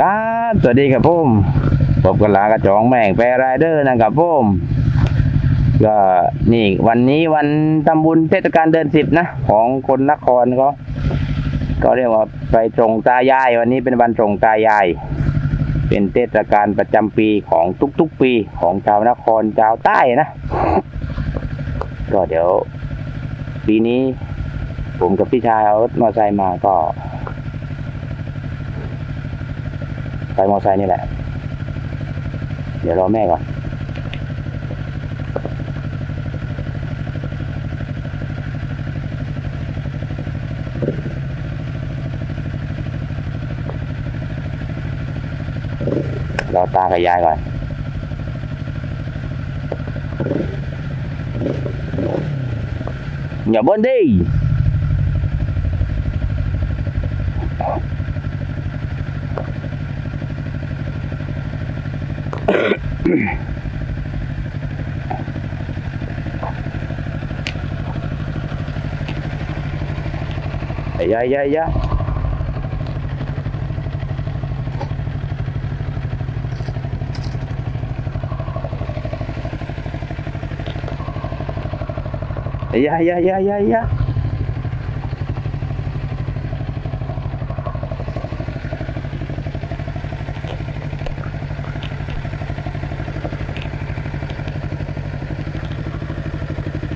ครับสวัสดีครับผมพบกันลากระจองแม่งแปรไรเดอร์นะครับผมก็นี่วันนี้วันทำบุญเทศกาลเดือนสิบนะ ของคนนครเขาก็เรียกว่าไปตรงตายาย วันนี้เป็นวันตรงตายาย เป็นเทศกาลประจำปีของทุกๆปีของชาวนครชาวใต้นะ ก็เดี๋ยว ปีนี้ ผมกับพี่ชายเอารถมอเตอร์ไซค์มาก็ ไปมอเตอร์ไซค์นี่แหละ เดี๋ยวรอแม่ก่อนรอตากับยายก่อนอย่าเบิ้ลดิ dạ dạ dạ Yeah yeah yeah yeah yeah.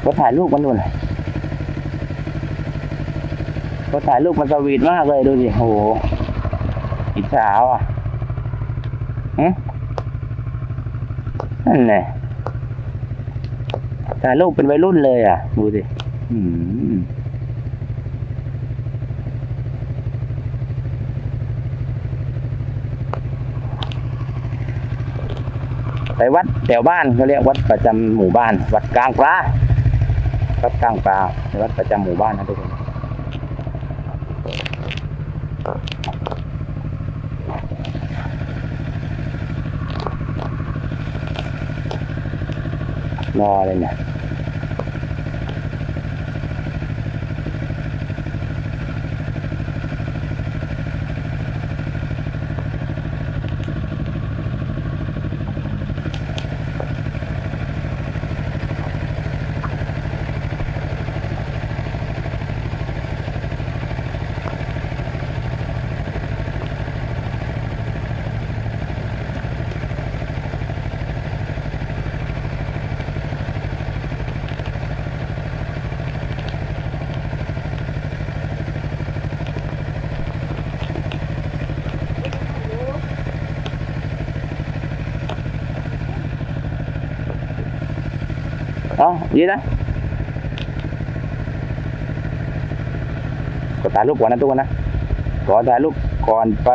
Có ถ่ายรูปมันดูหน่อยก็ถ่ายรูปมันสวีทมากเลยดูสิโหอิจฉาว่ะหึนั่นแหละถ่ายรูปเป็นวัยรุ่นเลยอะ ดูสิอืมไปวัดแถวบ้านเขาเรียกวัดประจำหมู่บ้าน วัดกลางปลา วัดกลางปลาในวัดประจำหมู่บ้านนะทุกคนนอเลยเนี่ย เอ๋อยืนนะก็ถ่ายรูปก่อนนะทุกคนนะขอถ่ายรูปก่อนไป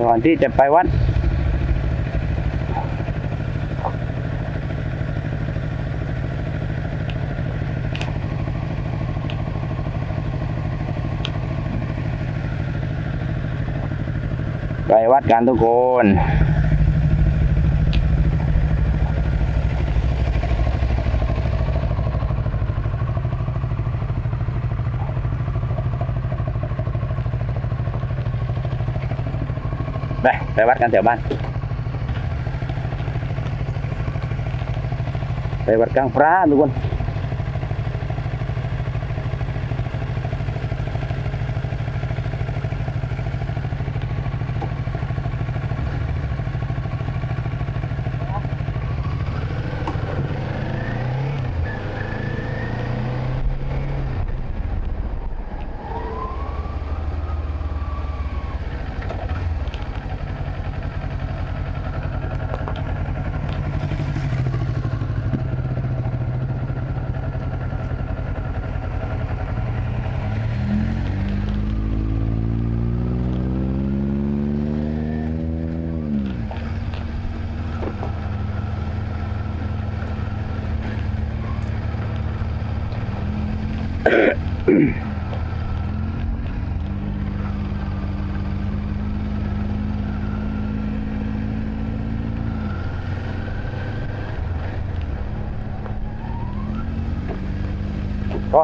ก่อนที่จะไปวัดไปวัดกันทุกคน วัดกันแถวบ้าน ไปวัดกลางพระทุกคน ก็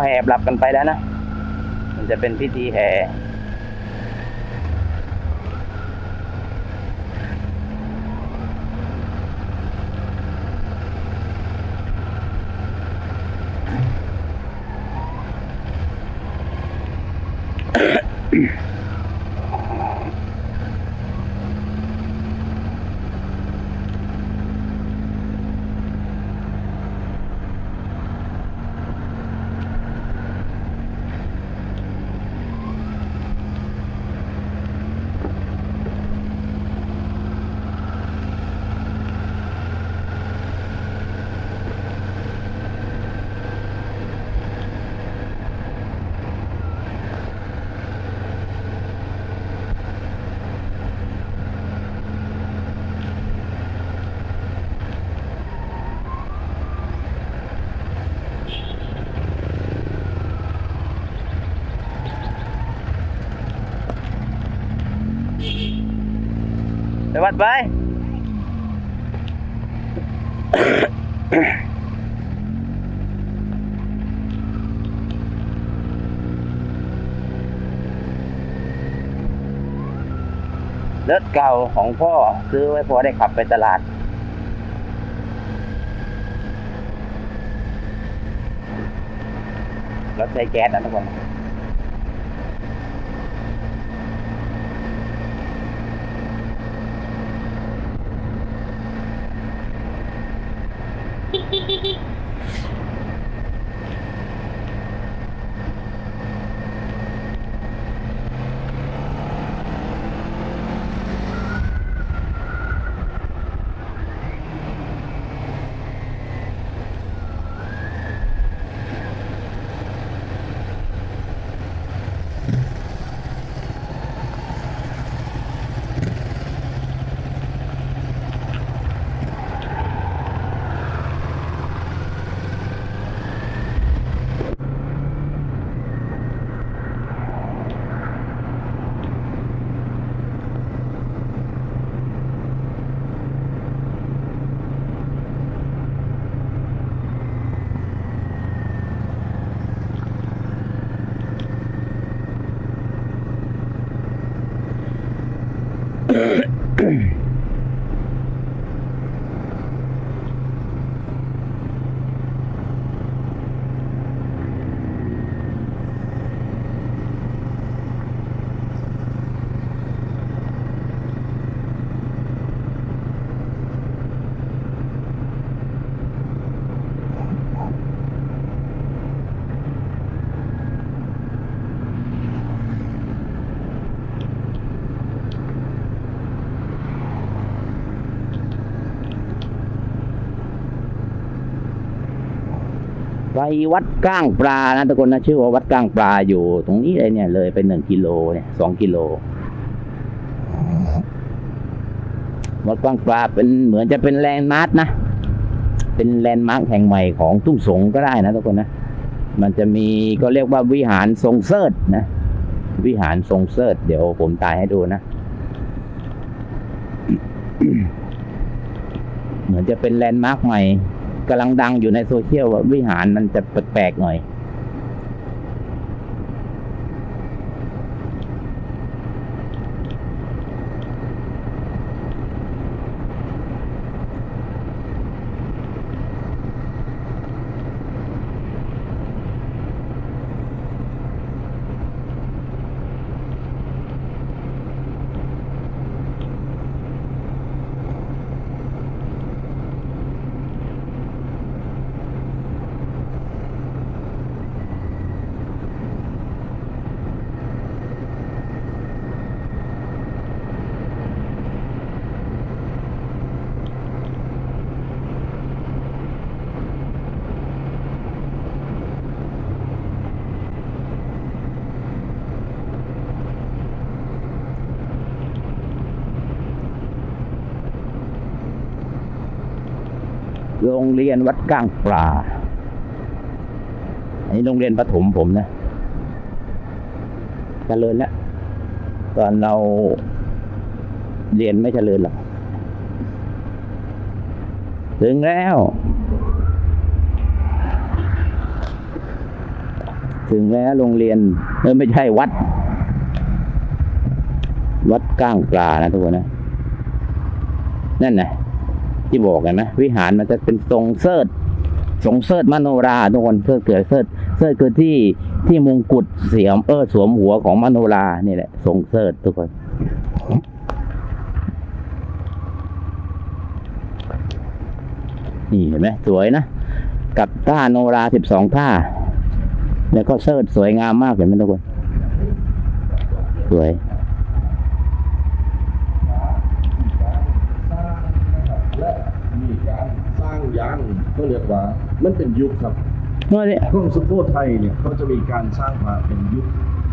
แห่หลับกันไปแล้วนะ มันจะเป็นพิธีแห่ วัดไป รถเก่าของพ่อซื้อไว้พอได้ขับไปตลาด รถใช้แก๊สนะทุกคน ไปวัดก้างปลานะทุกคนนะชื่อว่าวัดก้างปลาอยู่ ตรงนี้เลยเนี่ยเลยไปหนึ่งกิโลเนี่ยสองกิโลวัดก้างปลาเป็นเหมือนจะเป็นแลนด์มาร์กนะเป็นแลนด์มาร์กแห่งใหม่ของทุ่งสงก็ได้นะทุกคนนะมันจะมีก็เรียกว่าวิหารทรงเซิร์ตนะ วิหารทรงเซิร์ตเดี๋ยวผมตายให้ดูนะเหมือนจะเป็นแลนด์มาร์กใหม่ กำลังดังอยู่ในโซเชียลว่าวิหารมันจะแปลกๆหน่อย โรงเรียนวัดก้างปลาอันนี้โรงเรียนประถมผมนะเจริญแล้วตอนเราเรียนไม่เจริญหรอกถึงแล้ว ถึงแล้วโรงเรียนเออไม่ใช่วัด วัดก้างปลานะทุกคนนะ นั่นนะ ที่บอกกันนะวิหารมันจะเป็นทรงเซิร์ตทรงเซิร์ตมโนราทุกคนเพื่อเกิดเซิร์ตเซิร์ตคือที่ที่มงกุฎเสียมเออสวมหัวของมโนรานี่แหละทรงเซิร์ตทุกคนนี่เห็นไหมสวยนะ กับท่าโนราสิบสองท่า แล้วก็เซิร์ตสวยงามมากเห็นไหมทุกคน สวย และมีการสร้างยาน ก็เรียกว่ามันเป็นยุคครับว่าเนี่ยกรุงสุโขทัยเนี่ยเขาจะมีการสร้างมาเป็นยุค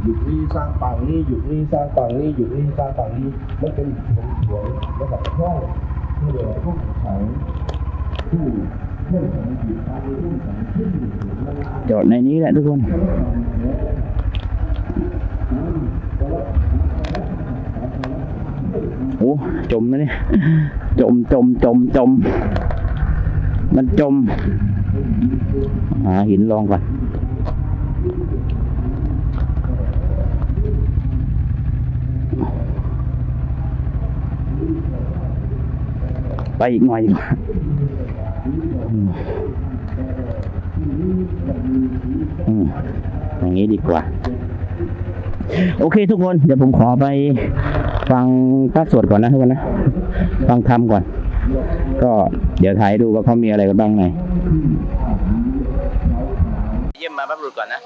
ยุคนี้สร้างปางนี้ยุคนี้สร้างปางนี้ยุคนี้สร้างปางนี้มันเป็นของสวยระดับห้องที่เรียกว่าห้องขังผู้เพื่อนของจิตใจเรื่องของขึ้นอยู่มันจอดในนี้แหละทุกคนเโอ้จมนะเนี่ยจมจมจมจม มันจม หาหินลองก่อนไปอีกหน่อยดีกว่าอืมอืมอย่างนี้ดีกว่า โอเคทุกคน เดี๋ยวผมขอไปฟังพระสวดก่อนนะทุกคนนะ ฟังธรรมก่อน ก็เดี๋ยวถ่ายให้ดูว่าเขามีอะไรกันบ้างในเยี่ยมมาพระบุรุษก่อนนะ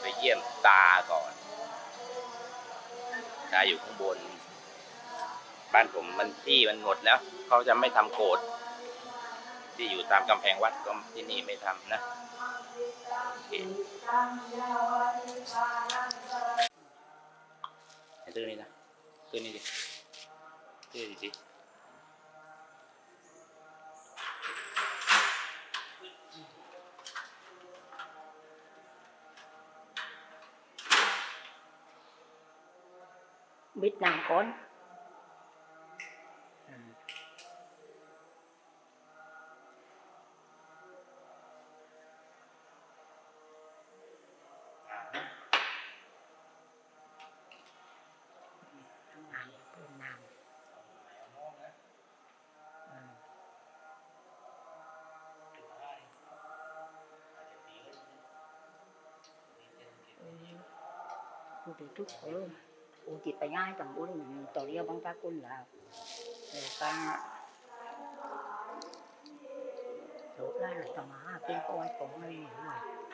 ไปเยี่ยมตาก่อนตาอยู่ข้างบน บ้านผมมันที่มันหมดแล้วเขาจะไม่ทำโกดที่อยู่ตามกำแพงวัดก็ที่นี่ไม่ทำนะ โอเคไอ้ตื้อนี่นะตื้อนี่ดิตื้อดิสิ biết làm con Cô thì chút rồi cô chỉ phải ngay tầm bốn tổ yêu băng ta quân là để ta số ra là tầm hai cái coi cũng hay rồi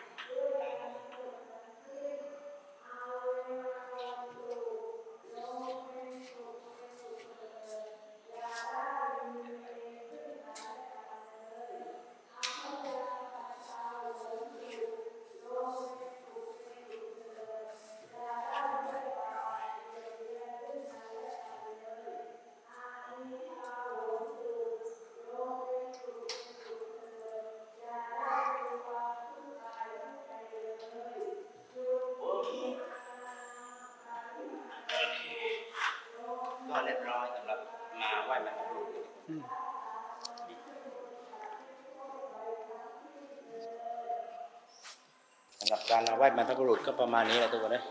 สำหรับการมาไหว้บรรพบุรุษก็ประมาณนี้แหละทุกคนเลย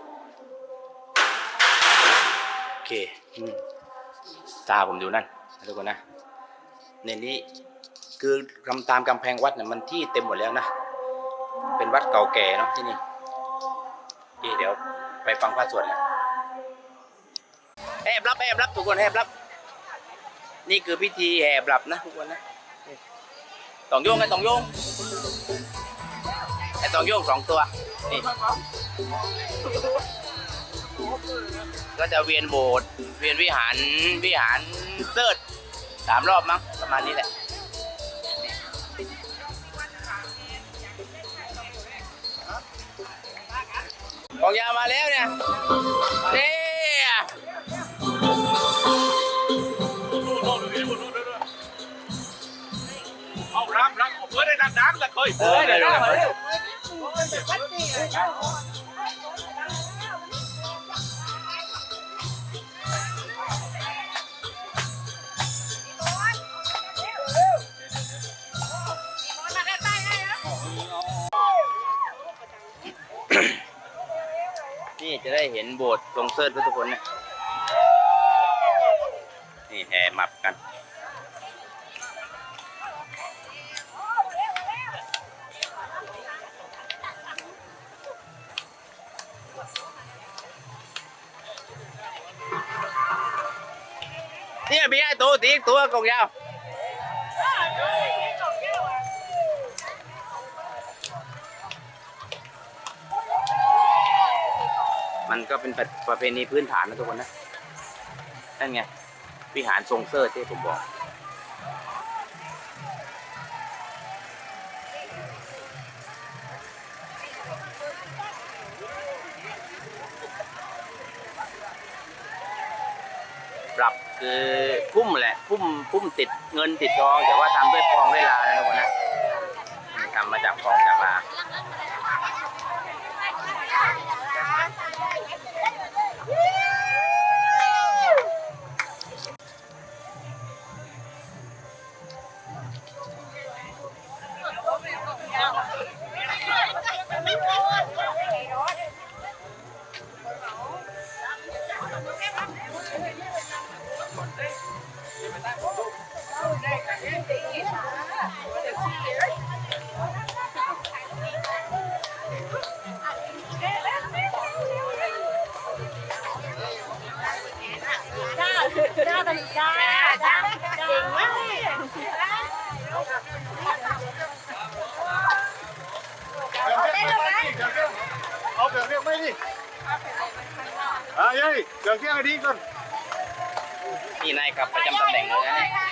โอเคตาผมดูนั่นทุกคนนะในนี้คือกำตามกำแพงวัดเนี่ยมันที่เต็มหมดแล้วนะ เป็นวัดเก่าแก่เนาะที่นี่โอเคเดี๋ยวไปฟังพระสวดนะแอบรับแอบรับทุกคนแอบรับ นี่คือพิธีแอบรับนะทุกคนนะต้องโยงกันตองโยงไอ้ต้องโยงสองตัว นี่ก็จะเวียนโบสถ์เวียนวิหารวิหารเซิร์ชสามรอบมั้งประมาณนี้แหละกองยาวมาแล้วเนี่ยเนี่ยเอารับรับเพื่อได้ดังๆเลยเคยเออเดี๋ยวเดี๋ยวเดี๋ยว นี่จะได้เห็นโบสถ์ทรงเซิร์ชทุกคนนะนี่แห่หมับกัน เนี่ยมีไอ้ตัวตีตัวกองยาวมันก็เป็นประประเพณีพื้นฐานนะทุกคนนะนั่นไงวิหารทรงเซอร์ที่ผมบอกปรับ คือพุ่มแหละพุ่มพุ่มติดเงินติดทอง แต่ว่าทำด้วยฟองด้วยลานะทุกคนนะทำมาจากฟอง อบเที่ยกให้ดีก่อนนี่นายครับประจำตำแหน่งเลยนะเนี่ย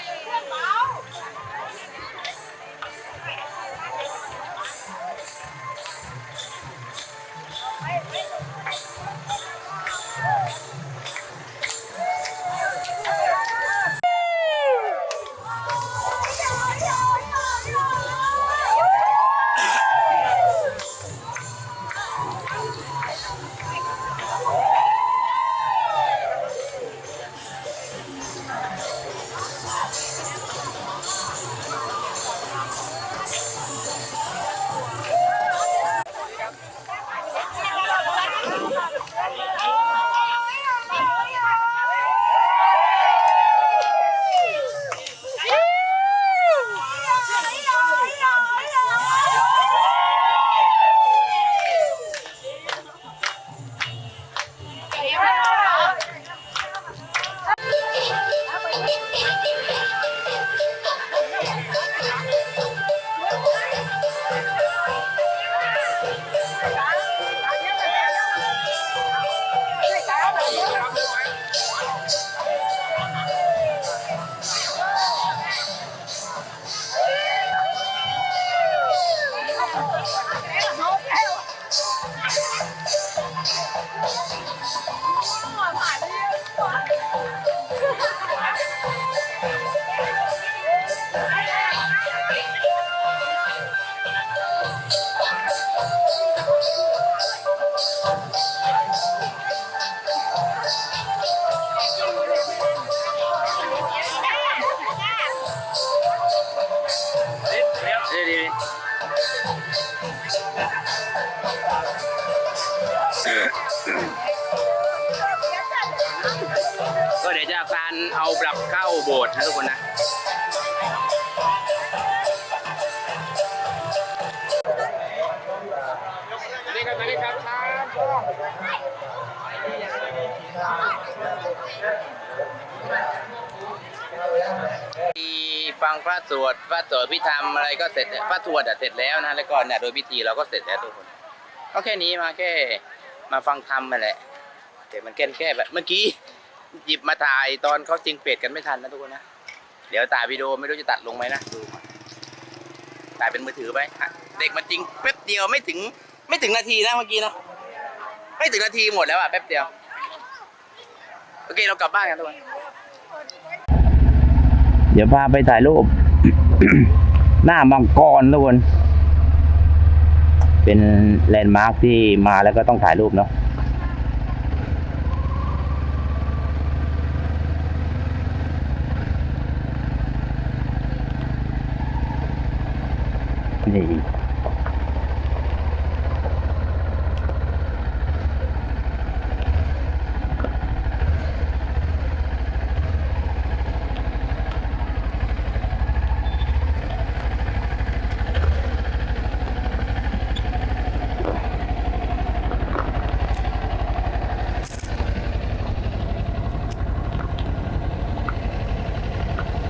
ฟังพระสวดพระสวดพิธรรมอะไรก็เสร็จพระสวดอะเสร็จแล้วนะแล้วก็เนี่ยโดยพิธีเราก็เสร็จแล้วทุกคนก็แค่นี้มาแค่มาฟังธรรมมาแหละแต่มันแค่แค่แบบเมื่อกี้หยิบมาถ่ายตอนเขาจริงเปรตกันไม่ทันนะทุกคนนะเดี๋ยวถ่ายวิดีโอไม่รู้จะตัดลงไหมนะดูก่อนถ่ายเป็นมือถือไปเด็กมันจริงแป๊บเดียวไม่ถึงไม่ถึงนาทีนะเมื่อกี้เนาะไม่ถึงนาทีหมดแล้วอะแป๊บเดียวโอเคเรากลับบ้านกันทุกคน เดี๋ยวพาไปถ่ายรูป หน้ามังกรทุกคน เป็นแลนด์มาร์คที่มาแล้วก็ต้องถ่ายรูปเนาะนี่